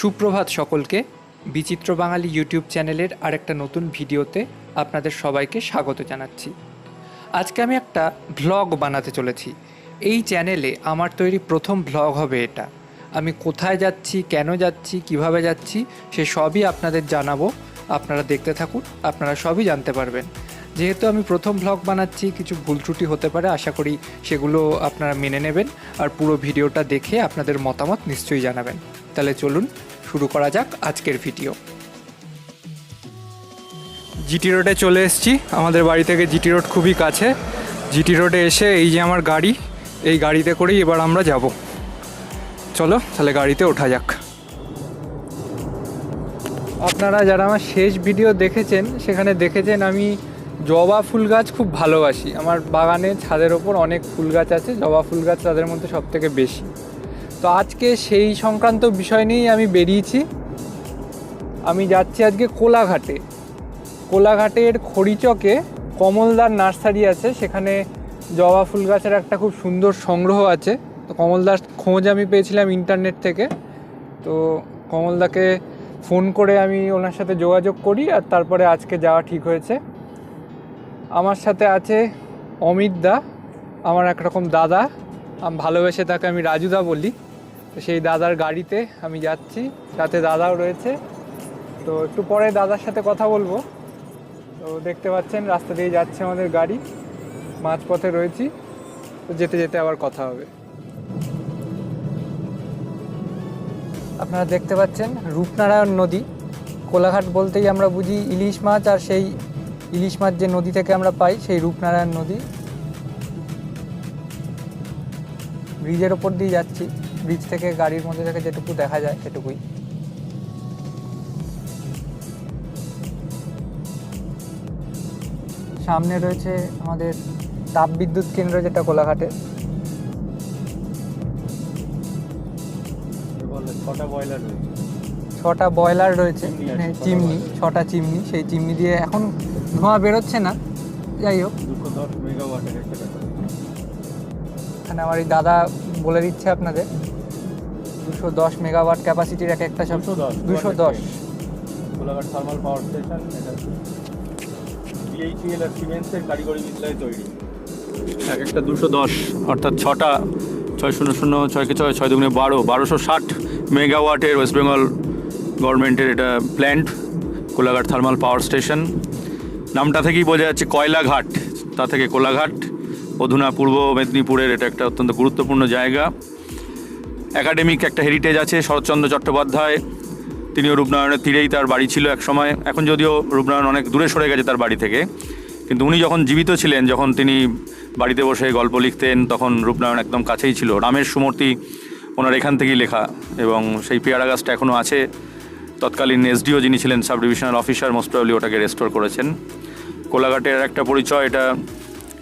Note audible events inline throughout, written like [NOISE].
সুপ্রভাত সকলকে বিচিত্র বাঙালি ইউটিউব চ্যানেলের আরেকটা নতুন ভিডিওতে আপনাদের সবাইকে স্বাগত জানাচ্ছি। আজকে আমি একটা ভ্লগ বানাতে চলেছি। এই চ্যানেলে আমার তৈরি প্রথম ভ্লগ হবে এটা। আমি কোথায় যাচ্ছি, কেন যাচ্ছি, কীভাবে যাচ্ছি, সে সবই আপনাদের জানাব। আপনারা দেখতে থাকুন, আপনারা সবই জানতে পারবেন। যেহেতু আমি প্রথম ভ্লগ বানাচ্ছি, কিছু ভুল ত্রুটি হতে পারে, আশা করি সেগুলো আপনারা মেনে নেবেন। আর পুরো ভিডিওটা দেখে আপনাদের মতামত নিশ্চয়ই জানাবেন। তাহলে চলুন শুরু করা যাক আজকের ভিডিও। জিটি রোডে চলে এসেছি। আমাদের বাড়ি থেকে জিটি রোড খুবই কাছে। জিটি রোডে এসে এই যে আমার গাড়ি, এই গাড়িতে করেই এবার আমরা যাব। চলো, তাহলে গাড়িতে ওঠা যাক। আপনারা যারা আমার শেষ ভিডিও দেখেছেন, সেখানে দেখেছেন আমি জবা ফুল গাছ খুব ভালোবাসি। আমার বাগানে ছাদের ওপর অনেক ফুল গাছ আছে। জবা ফুল গাছ তাদের মধ্যে সব থেকে বেশি। তো আজকে সেই সংক্রান্ত বিষয় নিয়েই আমি বেরিয়েছি। আমি যাচ্ছি আজকে কোলাঘাটে। কোলাঘাটের খড়িচকে কমলদার নার্সারি আছে, সেখানে জবা ফুল গাছের একটা খুব সুন্দর সংগ্রহ আছে। তো কমলদার খোঁজ আমি পেয়েছিলাম ইন্টারনেট থেকে। তো কমলদাকে ফোন করে আমি ওনার সাথে যোগাযোগ করি আর তারপরে আজকে যাওয়া ঠিক হয়েছে। আমার সাথে আছে অমিত দা, আমার একরকম দাদা। আমি, ভালোবেসে তাকে আমি রাজুদা বলি। তো সেই দাদার গাড়িতে আমি যাচ্ছি, সাথে দাদাও রয়েছে। তো একটু পরে দাদার সাথে কথা বলব। তো দেখতে পাচ্ছেন, রাস্তা দিয়ে যাচ্ছে আমাদের গাড়ি, মাঝপথে রয়েছি। তো যেতে যেতে আবার কথা হবে। আপনারা দেখতে পাচ্ছেন, রূপনারায়ণ নদী। কোলাঘাট বলতেই আমরা বুঝি ইলিশ মাছ, আর সেই ইলিশ মাছ যে নদী থেকে আমরা পাই, সেই রূপনারায়ণ নদী। ব্রিজের ওপর দিয়ে যাচ্ছি। ব্রিজ থেকে গাড়ির মধ্যে থেকে যেটুকু দেখা যায় সেটুকুই। সামনে রয়েছে আমাদের তাপবিদ্যুৎ কেন্দ্র যেটা কোলাঘাটে। ছটা বয়লার রয়েছে। ছটা বয়লার রয়েছে চিমনি মানে ছটা চিমনি সেই চিমনি দিয়ে এখন ধোঁয়া বেরোচ্ছে না যাই হোক। এখানে আমার এই দাদা বলে দিচ্ছে আপনাদের। দুশো দশ মেগাওয়াট ক্যাপাসিটির এক একটা সব দুশো দশ কোলাঘাট থার্মাল পাওয়ার স্টেশন এটা বিএইচইএল আর সিমেন্সের কারিগরি বিদ্যালয়ে তৈরি। এক একটা দুশো দশ অর্থাৎ ছটা ছয় শূন্য শূন্য ছয়কে ছয় ছয় দুগুণে বারো বারোশো ষাট মেগাওয়াটের ওয়েস্ট বেঙ্গল গভর্নমেন্টের এটা plant Kolaghat thermal power station নামটা থেকেই বোঝা যাচ্ছে কয়লাঘাট তা থেকে কোলাঘাট। অধুনা পূর্ব মেদিনীপুরের এটা একটা অত্যন্ত গুরুত্বপূর্ণ জায়গা। একাডেমিক একটা হেরিটেজ আছে, শরৎচন্দ্র চট্টোপাধ্যায়। তিনিও রূপনারায়ণের তীরেই তার বাড়ি ছিল এক সময়। এখন যদিও রূপনারায়ণ অনেক দূরে সরে গেছে তার বাড়ি থেকে। কিন্তু উনি যখন জীবিত ছিলেন, যখন তিনি বাড়িতে বসে গল্প লিখতেন, তখন রূপনারায়ণ একদম কাছেই ছিল। রামের সুমূর্তি ওনার এখান থেকেই লেখা এবং সেই পেয়ারা গাছটা এখনও আছে। তৎকালীন এসডিও যিনি ছিলেন sub divisional officer most probably ওটাকে রেস্টোর করেছেন। কোলাঘাটের একটা পরিচয়, এটা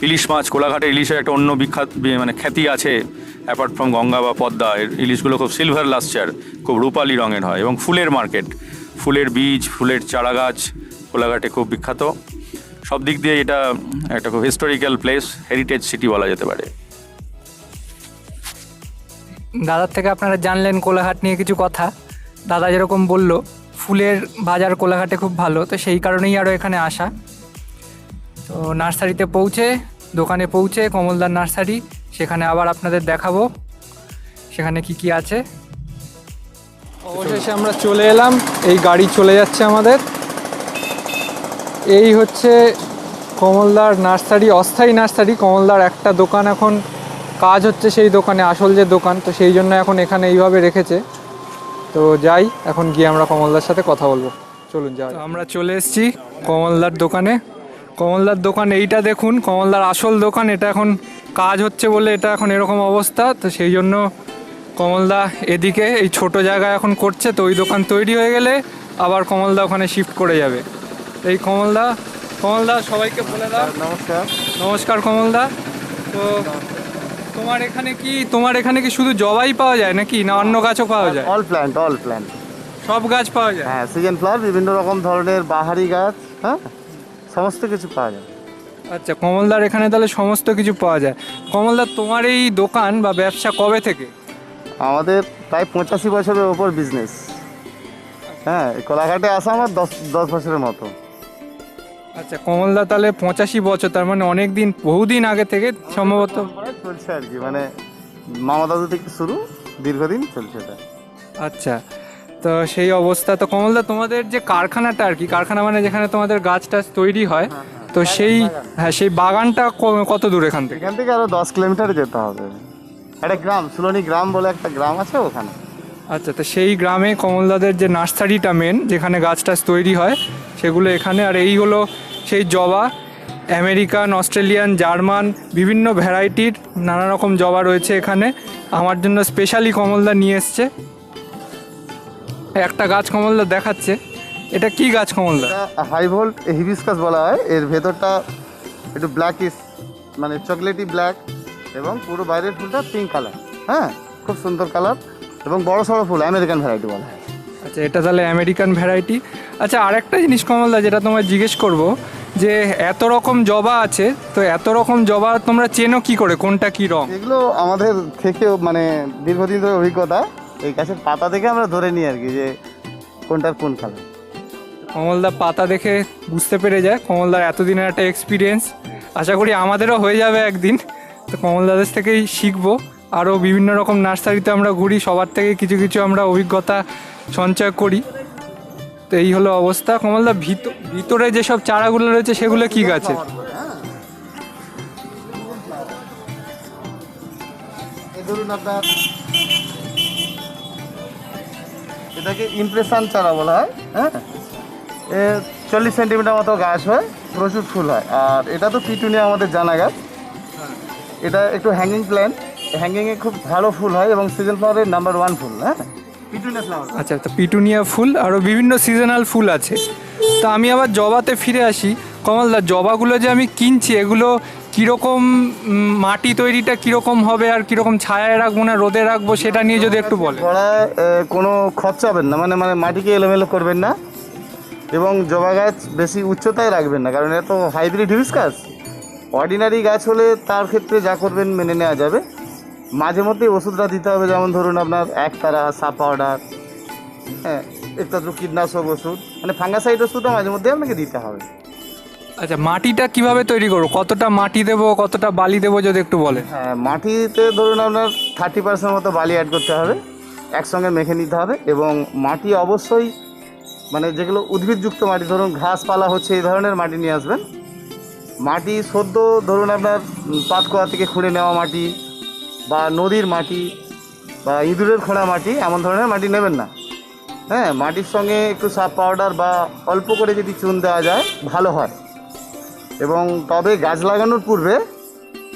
ইলিশ মাছ, কোলাঘাটে ইলিশের একটা অন্য বিখ্যাত মানে খ্যাতি আছে। অ্যাপার্ট ফ্রম গঙ্গা বা পদ্মা ইলিশগুলো খুব সিলভার লাস্টার খুব রূপালি রঙের হয় এবং ফুলের মার্কেট ফুলের বীজ, ফুলের চারা গাছ কোলাঘাটে খুব বিখ্যাত। সব দিক দিয়ে এটা একটা খুব হিস্টোরিক্যাল প্লেস হেরিটেজ সিটি বলা যেতে পারে। দাদার থেকে আপনারা জানলেন কোলাঘাট নিয়ে কিছু কথা। দাদা যেরকম বলল, ফুলের বাজার কোলাঘাটে খুব ভালো, তো সেই কারণেই আরও এখানে আসা। তো নার্সারিতে পৌঁছে, দোকানে পৌঁছে, কমলদার নার্সারি সেখানে আবার আপনাদের দেখাবো। সেখানে কি কি আছে। অবশেষে আমরা চলে এলাম। এই গাড়ি চলে যাচ্ছে আমাদের। এই হচ্ছে কমলদার নার্সারি, অস্থায়ী নার্সারি। কমলদার একটা দোকান এখন কাজ হচ্ছে সেই দোকানে, আসল যে দোকান। তো সেই জন্য এখন এখানে এইভাবে রেখেছে। তো যাই, এখন গিয়ে আমরা কমলদার সাথে কথা বলব। চলুন যাই আমরা চলে এসেছি কমলদার দোকানে। কমলদার দোকান এইটা দেখুন, কমলদার আসল দোকান। এটা এখন কাজ হচ্ছে বলে এটা এখন এরকম অবস্থা তো সেই জন্য কমলদা এদিকে এই ছোট জায়গা এখন করছে তো ওই দোকান তৈরি হয়ে গেলে আবার কমলদা ওখানে শিফট করে যাবে। এই কমলদা কমলদা সবাইকে বলে দাও। নমস্কার। নমস্কার কমলদা। তো তোমার এখানে কি তোমার এখানে কি শুধু জবাই পাওয়া যায় নাকি না অন্য গাছও পাওয়া যায়? অল প্ল্যান্ট অল প্ল্যান্ট সব গাছ পাওয়া যায়? হ্যাঁ সিজন ফ্লাওয়ার বিভিন্ন রকম ধরনের বাহারি গাছ হ্যাঁ? সমস্ত কিছু পাওয়া যায়। আচ্ছা কমলদার এখানে তাহলে সমস্ত কিছু পাওয়া যায়। কমলদার তোমার এই দোকান বা ব্যবসা কবে থেকে? আমাদের প্রায় পঁচাশি বছরের ওপর বিজনেস হ্যাঁ কোলাঘাটে আসা আমার দশ দশ বছরের মতো। আচ্ছা কমলদা তাহলে পঁচাশি বছর তার মানে অনেক দিন বহুদিন আগে থেকে সম্ভবত। চলছে আর কি মানে মামা দাদু থেকে শুরু দীর্ঘদিন চলছে এটা। আচ্ছা তো সেই অবস্থা। তো কমলদা তোমাদের যে কারখানাটা আর কি কারখানা মানে যেখানে তোমাদের গাছ টাছ তৈরি হয়। তো সেই হ্যাঁ সেই বাগানটা কত দূর এখান থেকে? এখান থেকে আরও দশ কিলোমিটার যেতে হবে। একটা গ্রাম সুলনি গ্রাম বলে একটা গ্রাম আছে ওখানে। আচ্ছা তো সেই গ্রামে কমলদাদের যে নার্সারিটা মেন যেখানে গাছ টাছ তৈরি হয় সেগুলো এখানে আর এই হলো সেই জবা আমেরিকান অস্ট্রেলিয়ান জার্মান বিভিন্ন ভ্যারাইটির নানা রকম জবা রয়েছে এখানে। আমার জন্য স্পেশালি কমলদা নিয়ে এসছে। একটা গাছ কমলদা দেখাচ্ছে। এটা কি গাছ কমলদা হাই ভোল্ট হিবিসকাস বলা হয়। এর ভেতরটা একটু ব্ল্যাকিস মানে চকলেটি ব্ল্যাক এবং পুরো বাইরের ফুলটা পিঙ্ক কালার হ্যাঁ খুব সুন্দর কালার এবং বড় সড়ো ফুল আমেরিকান ভ্যারাইটি বলা হয়। আচ্ছা এটা তাহলে আমেরিকান ভ্যারাইটি আচ্ছা আরেকটা জিনিস কমলদা যেটা তোমায় জিজ্ঞেস করব যে এত রকম জবা আছে তো এত রকম জবা তোমরা চেনো কি করে? কোনটা কি রং? এগুলো আমাদের থেকেও মানে দীর্ঘদিন ধরে অভিজ্ঞতা এই গাছের পাতা থেকে আমরা ধরে নিই আর কি যে কোনটার কোন কালার কমলদা পাতা দেখে বুঝতে পেরে যায়। কমলদার এতদিনের একটা এক্সপিরিয়েন্স আশা করি আমাদেরও হয়ে যাবে একদিন। তো কমলদাদের থেকেই শিখব। আরও বিভিন্ন রকম নার্সারিতে আমরা ঘুরি। সবার থেকে কিছু কিছু আমরা অভিজ্ঞতা সঞ্চয় করি। তো এই হলো অবস্থা। কমলদা, ভিত- ভিতরে যেসব চারাগুলো রয়েছে, সেগুলো কি গাছে? এটাকে ইমপ্রেশন চারা বলা হয় হ্যাঁ? চল্লিশ সেন্টিমিটার মতো গাছ হয় প্রচুর ফুল হয়। আর এটা তো পিটুনিয়া আমাদের জানা গাছ। এটা একটু হ্যাঙ্গিং প্ল্যান্ট হ্যাঙ্গিংয়ে খুব ভালো ফুল হয় এবং সিজন ফ্লাওয়ারের নাম্বার ওয়ান ফুল হ্যাঁ? পিটুনিয়া ফ্লাওয়ার আচ্ছা তো পিটুনিয়া ফুল আরও বিভিন্ন সিজনাল ফুল আছে। তো আমি আবার জবাতে ফিরে আসি। কমলদা জবাগুলো যে আমি কিনছি এগুলো কীরকম মাটি তৈরিটা কীরকম হবে আর কীরকম ছায়ায় রাখব না রোদে রাখব সেটা নিয়ে যদি একটু বলে কোনো খরচাবেন না। মানে মানে মাটিকে এলোমেলো করবেন না। এবং জবা গাছ বেশি উচ্চতায় রাখবেন না কারণ এটা তো হাইব্রিড হিবিসকাস। অর্ডিনারি গাছ হলে তার ক্ষেত্রে যা করবেন মেনে নেওয়া যাবে। মাঝে মধ্যে ওষুধটা দিতে হবে যেমন ধরুন আপনার একতারা সাপ পাউডার হ্যাঁ একটা কীটনাশক ওষুধ মানে ফাঙ্গাসাইড ওষুধটা মাঝে মধ্যে আপনাকে দিতে হবে। আচ্ছা মাটিটা কীভাবে তৈরি করব? কতটা মাটি দেবো কতটা বালি দেবো যদি একটু বলে হ্যাঁ মাটিতে ধরুন আপনার থার্টি পার্সেন্ট মতো বালি অ্যাড করতে হবে একসঙ্গে মেখে নিতে হবে এবং মাটি অবশ্যই মানে যেগুলো উদ্ভিদযুক্ত মাটি, ধরুন ঘাসপালা হচ্ছে, এই ধরনের মাটি নিয়ে আসবেন। মাটি সদ্য ধরুন আপনার পাতকোয়া থেকে খুঁড়ে নেওয়া মাটি বা নদীর মাটি বা ইঁদুরের খোঁড়া মাটি, এমন ধরনের মাটি নেবেন না। হ্যাঁ মাটির সঙ্গে একটু সাপ পাউডার বা অল্প করে যদি চুন দেওয়া যায়, ভালো হয়। এবং তবে গাছ লাগানোর পূর্বে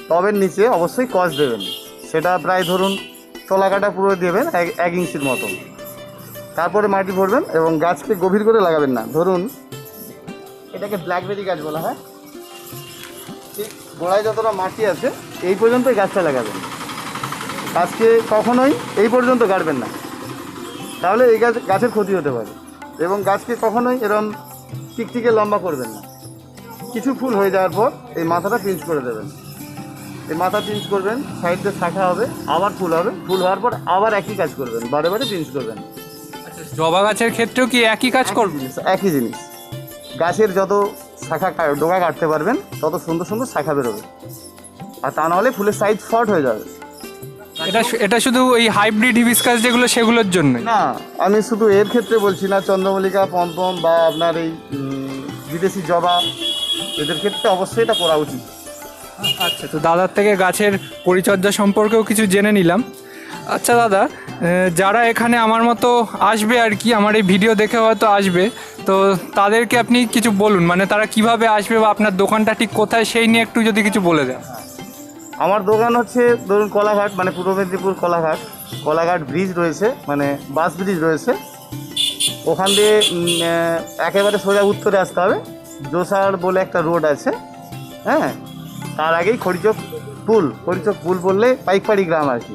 টবের নিচে অবশ্যই কস দেবেন। সেটা প্রায় ধরুন তলা কাটা পুরো দেবেন এক ইঞ্চির মতো তারপরে মাটি ভরবেন এবং গাছকে গভীর করে লাগাবেন না। ধরুন, এটাকে ব্ল্যাকবেরি গাছ বলা হয়। ঠিক, গোড়ায় যতটা মাটি আছে, এই পর্যন্তই গাছটা লাগাবেন। গাছকে কখনোই এই পর্যন্ত গাড়বেন না। তাহলে এই গাছ, গাছের ক্ষতি হতে পারে এবং গাছকে কখনোই এরম টিকটিকে লম্বা করবেন না। কিছু ফুল হয়ে যাওয়ার পর এই মাথাটা পিঞ্চ করে দেবেন। এই মাথা পিঞ্চ করবেন, সাইড শাখা হবে, আবার ফুল হবে। ফুল হওয়ার পর আবার একই কাজ করবেন, বারে বারে পিঞ্চ করবেন। জবা গাছের ক্ষেত্রেও কি একই কাজ করব? একই জিনিস। গাছের যত শাখা ডোকা কাটতে পারবেন তত সুন্দর সুন্দর শাখা বেরোবে। আর তা নাহলে ফুলের সাইজ শর্ট হয়ে যাবে। এটা এটা শুধু ওই হাইব্রিড হিবিসকাস যেগুলো সেগুলোর জন্যই না আমি শুধু এর ক্ষেত্রে বলছি না চন্দ্রমল্লিকা পম্পম বা আপনার এই বিদেশি জবা এদের ক্ষেত্রে অবশ্যই এটা করা উচিত। আচ্ছা তো দাদার থেকে গাছের পরিচর্যা সম্পর্কেও কিছু জেনে নিলাম। আচ্ছা দাদা যারা এখানে আমার মতো আসবে আর কি, আমার এই ভিডিও দেখে হয়তো আসবে, তো তাদেরকে আপনি কিছু বলুন মানে তারা কীভাবে আসবে বা আপনার দোকানটা ঠিক কোথায়, সেই নিয়ে একটু যদি কিছু বলে দেন। আমার দোকান হচ্ছে, ধরুন কলাঘাট মানে পূর্ব মেদিনীপুর কলাঘাট কলাঘাট ব্রিজ রয়েছে মানে বাস ব্রিজ রয়েছে। ওখান দিয়ে একেবারে সোজা উত্তরে আসতে হবে জোসার বলে একটা রোড আছে হ্যাঁ? তার আগেই খড়িচক পুল খড়িচক পুল বললে পাইকপাড়ি গ্রাম আর কি।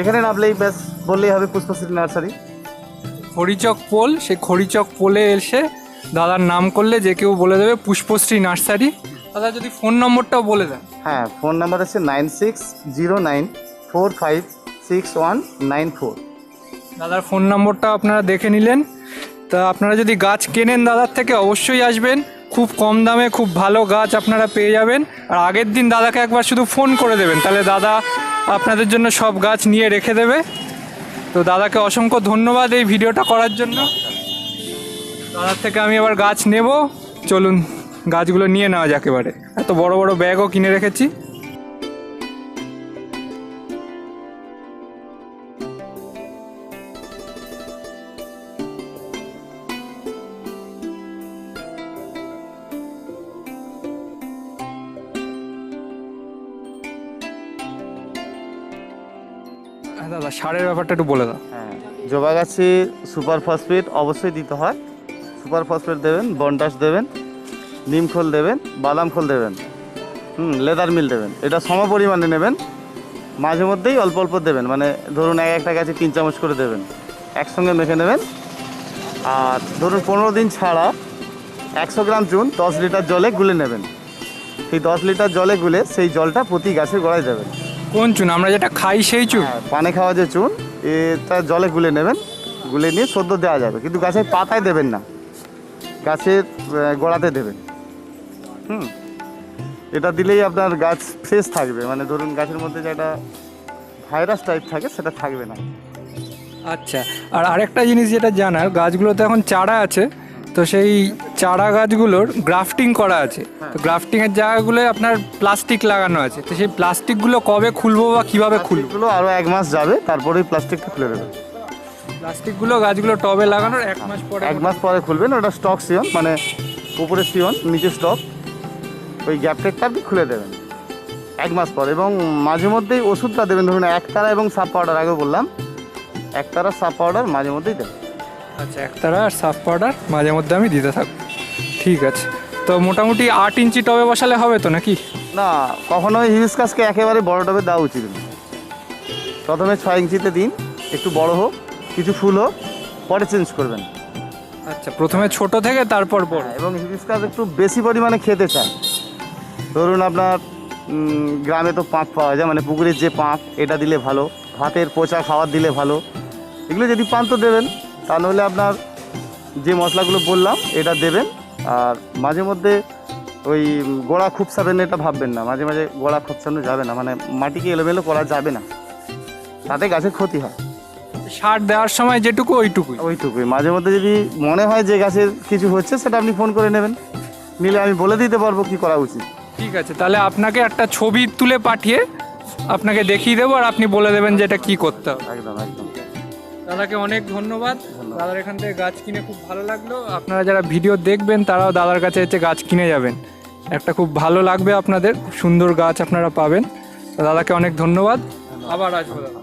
এখানে নামলেই ব্যাস বললেই হবে পুষ্পশ্রী নার্সারি। খড়িচক পোল সেই খড়িচক পোলে এসে দাদার নাম করলে যে কেউ বলে দেবে পুষ্পশ্রী নার্সারি। দাদা যদি ফোন নম্বরটাও বলে দেন। হ্যাঁ ফোন নাম্বার আছে nine six zero nine four five six one nine four. দাদার ফোন নম্বরটা আপনারা দেখে নিলেন। তা আপনারা যদি গাছ কেনেন দাদার থেকে অবশ্যই আসবেন। খুব কম দামে খুব ভালো গাছ আপনারা পেয়ে যাবেন। আর আগের দিন দাদাকে একবার শুধু ফোন করে দেবেন। তাহলে দাদা আপনাদের জন্য সব গাছ নিয়ে রেখে দেবে। তো দাদাকে অসংখ্য ধন্যবাদ এই ভিডিওটা করার জন্য। দাদার থেকে আমি আবার গাছ নেব। চলুন গাছগুলো নিয়ে নেওয়া যাক এবারে। এত বড় বড় ব্যাগও কিনে রেখেছি। সারের ব্যাপারটা একটু বলে দাও। হ্যাঁ জবা গাছে সুপার ফসফেট অবশ্যই দিতে হয়। সুপার ফসফেট দেবেন, বন্ডাস দেবেন, নিম খোল দেবেন, বাদাম খোল দেবেন, হুম, লেদার মিল দেবেন। এটা সম পরিমাণে নেবেন। মাঝে মধ্যেই অল্প অল্প দেবেন মানে ধরুন এক একটা গাছে তিন চামচ করে দেবেন। একসঙ্গে মেখে নেবেন। আর ধরুন পনেরো দিন ছাড়া একশো গ্রাম চুন দশ লিটার জলে গুলে নেবেন। সেই দশ লিটার জলে গুলে সেই জলটা প্রতি গাছের গোড়ায় দেবেন। কোন চুন? আমরা যেটা খাই সেই চুন। হ্যাঁ, পানে খাওয়া যে চুন এটা জলে গুলে নেবেন। গুলে নিয়ে সদ্য দেওয়া যাবে। কিন্তু গাছের পাতায় দেবেন না। গাছের গোড়াতে দেবেন। হুম। এটা দিলেই আপনার গাছ ফ্রেশ থাকবে। মানে ধরুন গাছের মধ্যে যে একটা ভাইরাস টাইপ থাকে সেটা থাকবে না। আচ্ছা। আর আরেকটা জিনিস যেটা জানার গাছগুলোতে এখন চারা আছে। তো সেই চারা গাছগুলোর গ্রাফটিং করা আছে। তো গ্রাফটিংয়ের জায়গাগুলো আপনার প্লাস্টিক লাগানো আছে। তো সেই প্লাস্টিকগুলো কবে খুলবো বা কীভাবে খুলবো? এগুলো আরও এক মাস যাবে তারপরেই প্লাস্টিকটা খুলে দেবেন প্লাস্টিকগুলো গাছগুলো টবে লাগানোর এক মাস পরে এক মাস পরে খুলবেন ওটা স্টক সিয়ন মানে উপরে সিয়ন নিচে স্টক ওই গ্যাপটেকটা আপনি খুলে দেবেন এক মাস পর। এবং মাঝে মধ্যেই ওষুধটা দেবেন ধরুন একতারা এবং সাপ পাউডার আগে বললাম একতারা সাপ পাউডার মাঝে মধ্যেই দেবেন। আচ্ছা একতারা আর সাফ পাউডার মাঝে মধ্যে আমি দিতে থাকব। ঠিক আছে। তো মোটামুটি আট ইঞ্চি টবে বসালে হবে তো নাকি? না কখনোই হিবিসকাসকে একেবারে বড় টবে দেওয়া উচিত না। প্রথমে ছয় ইঞ্চিতে দিন একটু বড় হোক কিছু ফুল হোক পরে চেঞ্জ করবেন। আচ্ছা প্রথমে ছোট থেকে তারপর বড়। এবং হিবিসকাস একটু বেশি পরিমাণে খেতে চায় ধরুন আপনার গ্রামে তো পাঁক পাওয়া যায় মানে পুকুরের যে পাঁপ এটা দিলে ভালো। ভাতের পচা খাবার দিলে ভালো। এগুলো যদি পান তো দেবেন। তা আপনার যে মশলাগুলো বললাম এটা দেবেন। আর মাঝে মধ্যে ওই গোড়া খুবসাবেন এটা ভাববেন না। মাঝে মাঝে গোড়া খুবসানো যাবে না। মানে মাটিকে এলোমেলো করা যাবে না। তাতে গাছের ক্ষতি হয়। সার দেওয়ার সময় যেটুকু ওইটুকুই। ওইটুকুই। মাঝে মধ্যে যদি মনে হয় যে গাছের কিছু হচ্ছে সেটা আপনি ফোন করে নেবেন। নিলে আমি বলে দিতে পারব কি করা উচিত। ঠিক আছে তাহলে আপনাকে একটা ছবি তুলে পাঠিয়ে আপনাকে দেখিয়ে দেবো আর আপনি বলে দেবেন যে এটা কি করতে হবে। একদম একদম। দাদাকে অনেক ধন্যবাদ। দাদার এখান থেকে গাছ কিনে খুব ভালো লাগল। আপনারা যারা ভিডিও দেখবেন তারাও দাদার কাছে এসে গাছ কিনে যাবেন। একটা খুব ভালো লাগবে আপনাদের খুব সুন্দর গাছ আপনারা পাবেন। দাদাকে অনেক ধন্যবাদ। আবার আসব দাদা।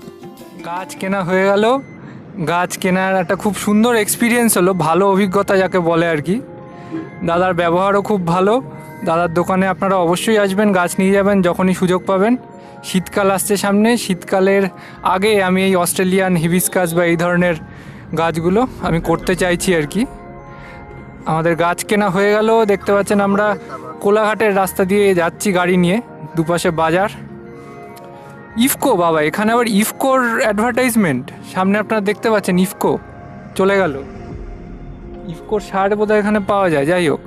গাছ কেনা হয়ে গেল। গাছ কেনার একটা খুব সুন্দর এক্সপিরিয়েন্স হলো ভালো অভিজ্ঞতা যাকে বলে আর কি। দাদার ব্যবহারও খুব ভালো। দাদার দোকানে আপনারা অবশ্যই আসবেন গাছ নিয়ে যাবেন যখনই সুযোগ পাবেন। শীতকাল আসছে সামনে। শীতকালের আগে আমি এই অস্ট্রেলিয়ান হিবিসকাস বা এই ধরনের গাছগুলো আমি করতে চাইছি আর কি। আমাদের গাছ কেনা হয়ে গেল, দেখতে পাচ্ছেন আমরা কোলাঘাটের রাস্তা দিয়ে যাচ্ছি গাড়ি নিয়ে, দুপাশে বাজার। ইফকো, বাবা, এখানে আবার ইফকোর অ্যাডভার্টাইজমেন্ট সামনে আপনারা দেখতে পাচ্ছেন ইফকো, চলে গেল। ইফকোর সার বোধহয় এখানে পাওয়া যায়, যাই হোক।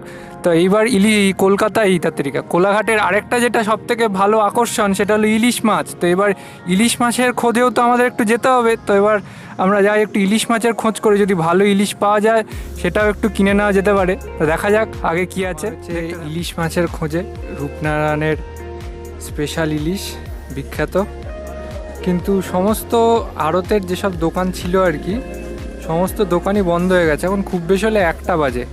তো এইবার ইলি কলকাতায় এই তাত্রিকা কোলাঘাটের আরেকটা যেটা সব থেকে ভালো আকর্ষণ সেটা হলো ইলিশ মাছ। তো এবার ইলিশ মাছের খোঁজেও তো আমাদের একটু যেতে হবে। তো এবার আমরা যাই একটু ইলিশ মাছের খোঁজ করি যদি ভালো ইলিশ পাওয়া যায় সেটাও একটু কিনে নেওয়া যেতে পারে। তো দেখা যাক আগে কি আছে। ইলিশ মাছের খোঁজে রূপনারায়ণের স্পেশাল ইলিশ বিখ্যাত। কিন্তু সমস্ত আড়তের যেসব দোকান ছিল আর কি সমস্ত দোকানই বন্ধ হয়ে গেছে। এখন খুব বেশি হলে একটা বাজে।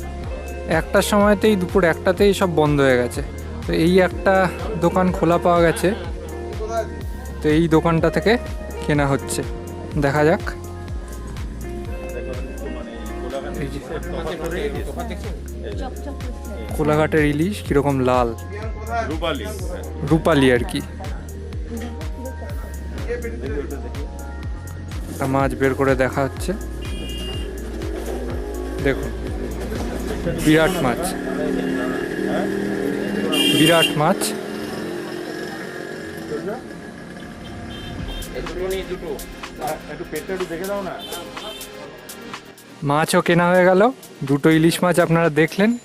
একটার সময়তেই দুপুর একটাতেই সব বন্ধ হয়ে গেছে। তো এই একটা দোকান খোলা পাওয়া গেছে। তো এই দোকানটা থেকে কেনা হচ্ছে। দেখা যাক। কোলাঘাটের ইলিশ কীরকম লাল। রূপালি। আর কি। মাছ বের করে দেখা হচ্ছে। দেখুন। বিরাট মাছ। বিরাট মাছ। মাছও কেনা হয়ে গেল। দুটো ইলিশ মাছ আপনারা দেখলেন।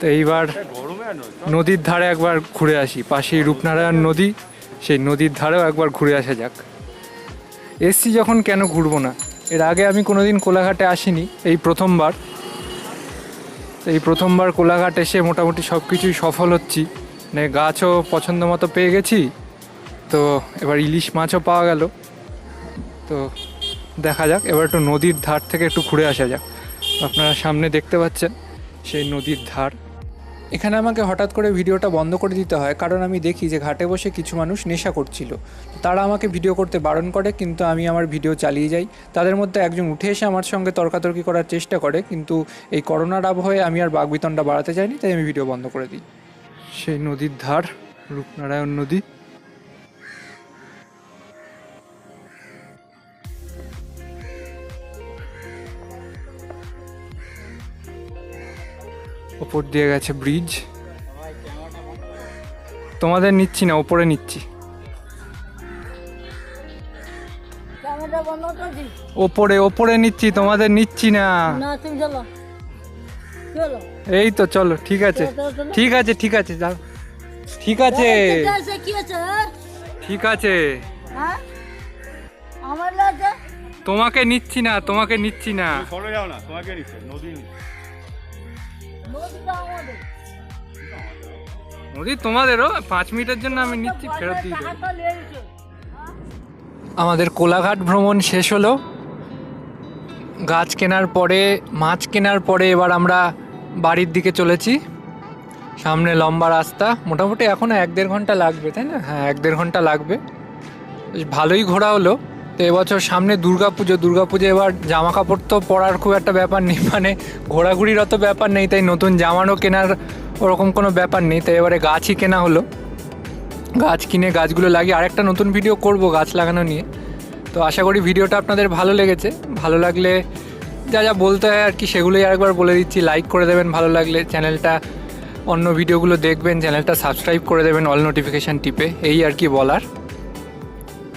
তো এইবার নদীর ধারে একবার ঘুরে আসি। পাশেই রূপনারায়ণ নদী, সেই নদীর ধারেও একবার ঘুরে আসা যাক। এসছি যখন কেন ঘুরবো না? এর আগে আমি কোনোদিন কোলাঘাটে আসিনি। এই প্রথমবার। তো এই প্রথমবার কোলাঘাট এসে মোটামুটি সব কিছুই সফল হচ্ছি। মানে গাছও পছন্দ মতো পেয়ে গেছি। তো এবার ইলিশ মাছও পাওয়া গেল। তো দেখা যাক, এবার একটু নদীর ধার থেকে একটু ঘুরে আসা যাক। আপনারা সামনে দেখতে পাচ্ছেন সেই নদীর ধার। এখানে আমাকে হঠাৎ করে ভিডিওটা বন্ধ করে দিতে হয়, কারণ আমি দেখি যে ঘাটে বসে কিছু মানুষ নেশা করছিল। তারা আমাকে ভিডিও করতে বারণ করে, কিন্তু আমি আমার ভিডিও চালিয়ে যাই। তাদের মধ্যে একজন উঠে এসে আমার সঙ্গে তর্কাতর্কি করার চেষ্টা করে, কিন্তু এই করোনার আবহাওয়ায় আমি আর বাগবিতনটা বাড়াতে চাইনি, তাই আমি ভিডিও বন্ধ করে দিই। সেই নদীর ধার, রূপনারায়ণ নদী। ওপর দিয়ে গেছে ব্রিজ তোমাদের নিচ্ছি না ওপরে নিচ্ছি। ওপরে ওপরে নিচ্ছি তোমাদের নিচ্ছি না। না তুমি চলো। চলো। এই তো চলো ঠিক আছে। ঠিক আছে ঠিক আছে যাও। ঠিক আছে? ঠিক আছে। হ্যাঁ? আমার লাগে তোমাকে নিচ্ছি না তোমাকে নিচ্ছি না। সরে যাও না তোমাকে নিচ্ছে নদী আমাদের তোমাদেরও পাঁচ মিনিটের জন্য আমি নিচ্ছি ফেরত দিয়ে আমাদের কোলাঘাট ভ্রমণ শেষ হলো। গাছ কেনার পরে মাছ কেনার পরে এবার আমরা বাড়ির দিকে চলেছি। সামনে লম্বা রাস্তা মোটামুটি এখনও এক দেড় ঘণ্টা লাগবে তাই না? হ্যাঁ এক দেড় ঘণ্টা লাগবে। বেশ ভালোই ঘোরা হলো। তো এবছর সামনে দুর্গা পুজো দুর্গা পুজো এবার জামা কাপড় তো পরার খুব একটা ব্যাপার নেই [LAUGHS] মানে ঘোরাঘুরির অত ব্যাপার নেই, তাই নতুন জামানো কেনার ওরকম কোনো ব্যাপার নেই, তাই এবারে গাছই কেনা হলো। গাছ কিনে গাছগুলো লাগিয়ে আরেকটা নতুন ভিডিও করব গাছ লাগানো নিয়ে। তো আশা করি ভিডিওটা আপনাদের ভালো লেগেছে, ভালো লাগলে যা যা বলতে হয় আর কি, সেগুলোই আরেকবার বলে দিচ্ছি লাইক করে দেবেন, ভালো লাগলে চ্যানেলটা, অন্য ভিডিওগুলো দেখবেন, চ্যানেলটা সাবস্ক্রাইব করে দেবেন অল নোটিফিকেশান টিপে, এই আর কি বলার।